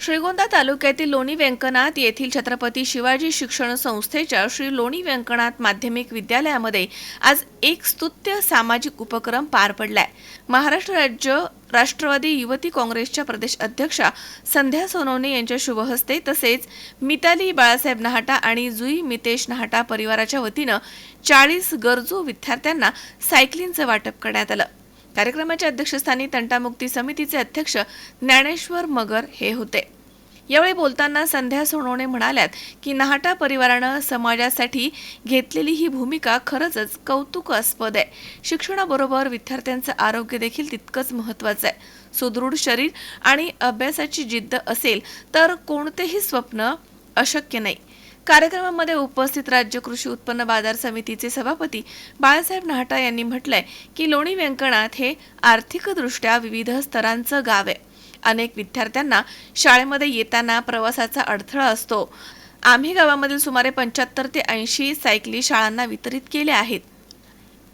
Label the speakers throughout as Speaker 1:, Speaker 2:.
Speaker 1: श्रीगोंदा तालुक्यातील लोणी व्यंकनाथ येथील छत्रपती शिवाजी शिक्षण संस्थेच्या श्री लोणी व्यंकनाथ माध्यमिक विद्यालयामध्ये आज एक स्तुत्य सामाजिक उपक्रम पार पडलाय. महाराष्ट्र राज्य राष्ट्रवादी युवती काँग्रेसच्या प्रदेश अध्यक्षा संध्या सोनवणे यांच्या शुभहस्ते तसेच मिताली बाळासाहेब नहाटा आणि जुई मितेश नहाटा परिवाराच्या वतीनं चाळीस गरजू विद्यार्थ्यांना सायकलिंगचं वाटप करण्यात आलं. कार्यक्रमाच्या अध्यक्षस्थानी तंटामुक्ती समितीचे अध्यक्ष ज्ञानेश्वर मगर हे होते. यावेळी बोलताना संध्या सोनवणे म्हणाल्यात की नहाटा परिवारानं समाजासाठी घेतलेली ही भूमिका खरंच कौतुकास्पद आहे. शिक्षणाबरोबर विद्यार्थ्यांचं आरोग्य देखील तितकंच महत्त्वाचं आहे. सुदृढ शरीर आणि अभ्यासाची जिद्द असेल तर कोणतेही स्वप्न अशक्य नाही. कार्यक्रमामध्ये उपस्थित राज्य कृषी उत्पन्न बाजार समितीचे सभापती बाळासाहेब नाहटा यांनी म्हटलंय की लोणी व्यंकणात हे आर्थिकदृष्ट्या विविध स्तरांचं गाव आहे. अनेक विद्यार्थ्यांना शाळेमध्ये येताना प्रवासाचा अडथळा असतो. आम्ही गावामधील सुमारे पंच्याहत्तर ते ऐंशी सायकली शाळांना वितरित केल्या आहेत.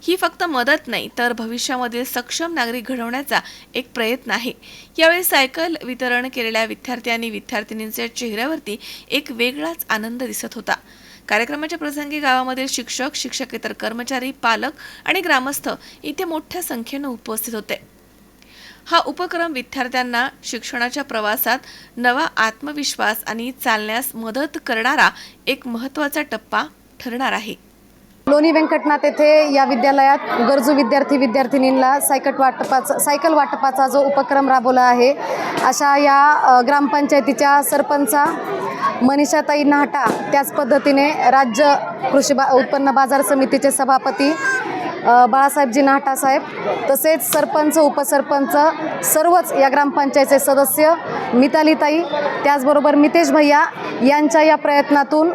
Speaker 1: ही फक्त मदत नाही तर भविष्यामधील सक्षम नागरिक घडवण्याचा एक प्रयत्न आहे. यावेळी सायकल वितरण केलेल्या विद्यार्थी आणि विद्यार्थिनींच्या चेहऱ्यावरती एक वेगळाच आनंद दिसत होता. कार्यक्रमाच्या प्रसंगी गावामधील शिक्षक शिक्षकेतर कर्मचारी पालक आणि ग्रामस्थ इथे मोठ्या संख्येनं उपस्थित होते. हा उपक्रम विद्यार्थ्यांना शिक्षणाच्या प्रवासात नवा आत्मविश्वास आणि चालण्यास मदत करणारा एक महत्त्वाचा टप्पा ठरणार आहे.
Speaker 2: लोणी व्यंकटनाथ येथे या विद्यालयात गरजू विद्यार्थी विद्यार्थिनींना सायकल वाटपाचा सायकल वाटपाचा जो उपक्रम राबवला आहे अशा या ग्रामपंचायतीच्या सरपंचा मनीषाताई नाहटा त्याच पद्धतीने राज्य कृषी बा उत्पन्न बाजार समितीचे सभापती बाळासाहेबजी नाहटा साहेब तसेच सरपंच उपसरपंच सर्वच या ग्रामपंचायतचे सदस्य मितालीताई त्याचबरोबर मितेश भैया यांच्या या प्रयत्नातून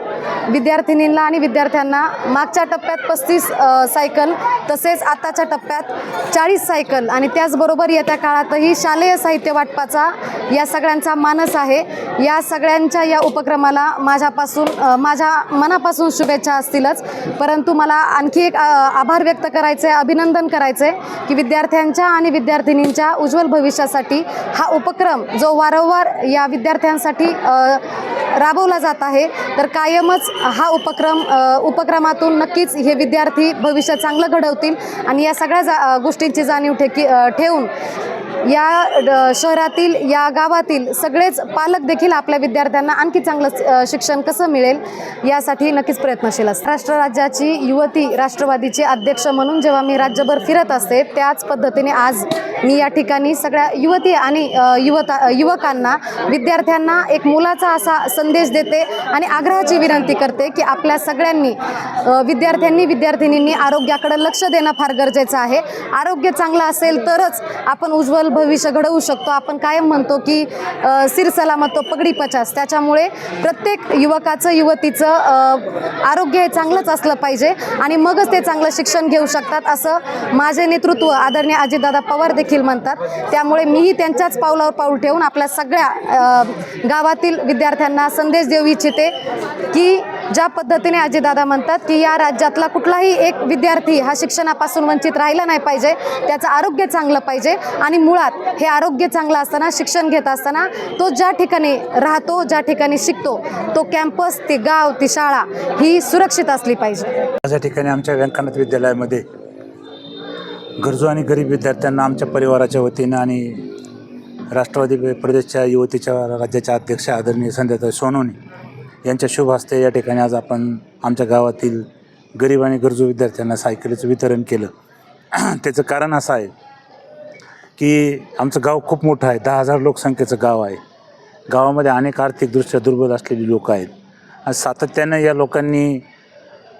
Speaker 2: विद्यार्थिनींना आणि विद्यार्थ्यांना मागच्या टप्प्यात पस्तीस सायकल तसेच आताच्या टप्प्यात चाळीस सायकल आणि त्याचबरोबर येत्या काळातही शालेय साहित्य वाटपाचा या सगळ्यांचा मानस आहे. या सगळ्यांच्या या उपक्रमाला माझ्यापासून माझ्या मनापासून शुभेच्छा असतीलच. परंतु मला आणखी एक आभार व्यक्त करायचे अभिनंदन करायचे की विद्यार्थ्यांच्या आणि विद्यार्थिनींच्या उज्ज्वल भविष्यासाठी हा उपक्रम जो वारंवार या विद्यार्थ्यांसाठी राबवला जात आहे. तर कायमच हा उपक्रम उपक्रमातून नक्कीच हे विद्यार्थी भविष्य चांगलं घडवतील आणि या सगळ्या जा गोष्टींची जाणीव ठेकी ठेवून या शहरातील या गावातील सगळेच पालक देखील आपल्या विद्यार्थ्यांना आणखी चांगलं शिक्षण कसं मिळेल यासाठी नक्कीच प्रयत्नशील असतात. राष्ट्र राज्याची युवती राष्ट्रवादीचे अध्यक्ष म्हणून जेव्हा मी राज्यभर फिरत असते त्याच पद्धतीने आज मी या ठिकाणी सगळ्या युवती आणि युवता युवकांना विद्यार्थ्यांना एक मुलाचा असा संदेश देते आणि आग्रहाची विनंती करते की आपल्या सगळ्यांनी विद्यार्थ्यांनी विद्यार्थिनींनी आरोग्याकडे लक्ष देणं फार गरजेचं आहे. आरोग्य चांगलं असेल तरच आपण उज्ज्वल भविष्य घडवू शकतो. आपण कायम म्हणतो की अ, सिर सलामत तो पगडी पचास. त्याच्यामुळे प्रत्येक युवकाचं युवतीचं आरोग्य हे चांगलंच असलं पाहिजे आणि मगच ते चांगलं शिक्षण घेऊ शकतात असं माझे नेतृत्व आदरणीय अजितदादा पवार देखील देखील म्हणतात. त्यामुळे मीही त्यांच्याच पावलावर पाऊल ठेवून आपल्या सगळ्या गावातील विद्यार्थ्यांना संदेश देऊ इच्छिते की ज्या पद्धतीने अजितदादा म्हणतात की या राज्यातला कुठलाही एक विद्यार्थी हा शिक्षणापासून वंचित राहिला नाही पाहिजे त्याचं आरोग्य चांगलं पाहिजे आणि मुळात हे आरोग्य चांगलं असताना शिक्षण घेत असताना तो ज्या ठिकाणी राहतो ज्या ठिकाणी शिकतो तो कॅम्पस ती गाव ती शाळा ही सुरक्षित असली पाहिजे.
Speaker 3: माझ्या ठिकाणी आमच्या व्यंकनाथ विद्यालयामध्ये गरजू आणि गरीब विद्यार्थ्यांना आमच्या परिवाराच्या वतीनं आणि राष्ट्रवादी प्रदेशच्या युवतीच्या राज्याच्या अध्यक्ष आदरणीय संध्याताई सोनवणे यांच्या शुभ हस्ते या ठिकाणी आज आपण आमच्या गावातील गरीब आणि गरजू विद्यार्थ्यांना सायकलीचं वितरण केलं. त्याचं कारण असं आहे की आमचं गाव खूप मोठं आहे. दहा हजार लोकसंख्येचं गाव आहे. गावामध्ये अनेक आर्थिकदृष्ट्या दुर्बल असलेली लोक आहेत. आणि सातत्यानं या लोकांनी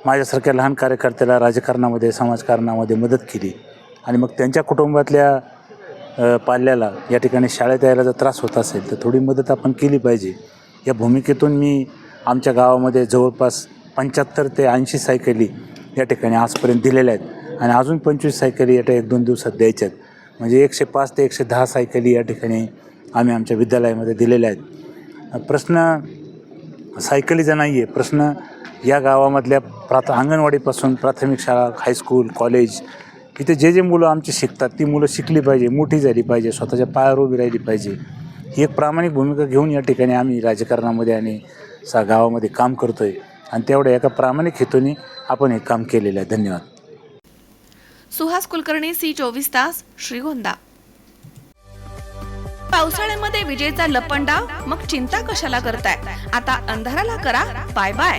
Speaker 3: माझ्यासारख्या लहान कार्यकर्त्याला राजकारणामध्ये समाजकारणामध्ये मदत केली. आणि मग त्यांच्या कुटुंबातल्या पाल्याला या ठिकाणी शाळेत यायला जर त्रास होत असेल तर थोडी मदत आपण केली पाहिजे. या भूमिकेतून मी आमच्या गावामध्ये जवळपास पंच्याहत्तर ते ऐंशी सायकली या ठिकाणी आजपर्यंत दिलेल्या आहेत. आणि अजून पंचवीस सायकली या एक दोन दिवसात द्यायच्या आहेत. म्हणजे एकशे पाच ते एकशे दहा सायकली या ठिकाणी आम्ही आमच्या विद्यालयामध्ये दिलेल्या आहेत. प्रश्न सायकलीचा नाही आहे प्रश्न या गावामधल्या प्राथ अंगणवाडीपासून प्राथमिक शाळा हायस्कूल कॉलेज इथे जे जे मुलं आमची शिकतात ती मुलं शिकली पाहिजे मोठी झाली पाहिजे स्वतःच्या पायावर उभी राहिली पाहिजे. ही एक प्रामाणिक भूमिका घेऊन या ठिकाणी आम्ही राजकारणामध्ये आणि सा गावामध्ये काम करतो आहे आणि तेवढ्या एका प्रामाणिक हेतूने आपण हे काम केलेलं आहे. धन्यवाद.
Speaker 1: सुहास कुलकर्णी सी चोवीस तास श्रीगोंदा. पावसाळ्यामध्ये विजेचा लपंडा मग चिंता कशाला करताय? आता अंधाराला करा बाय बाय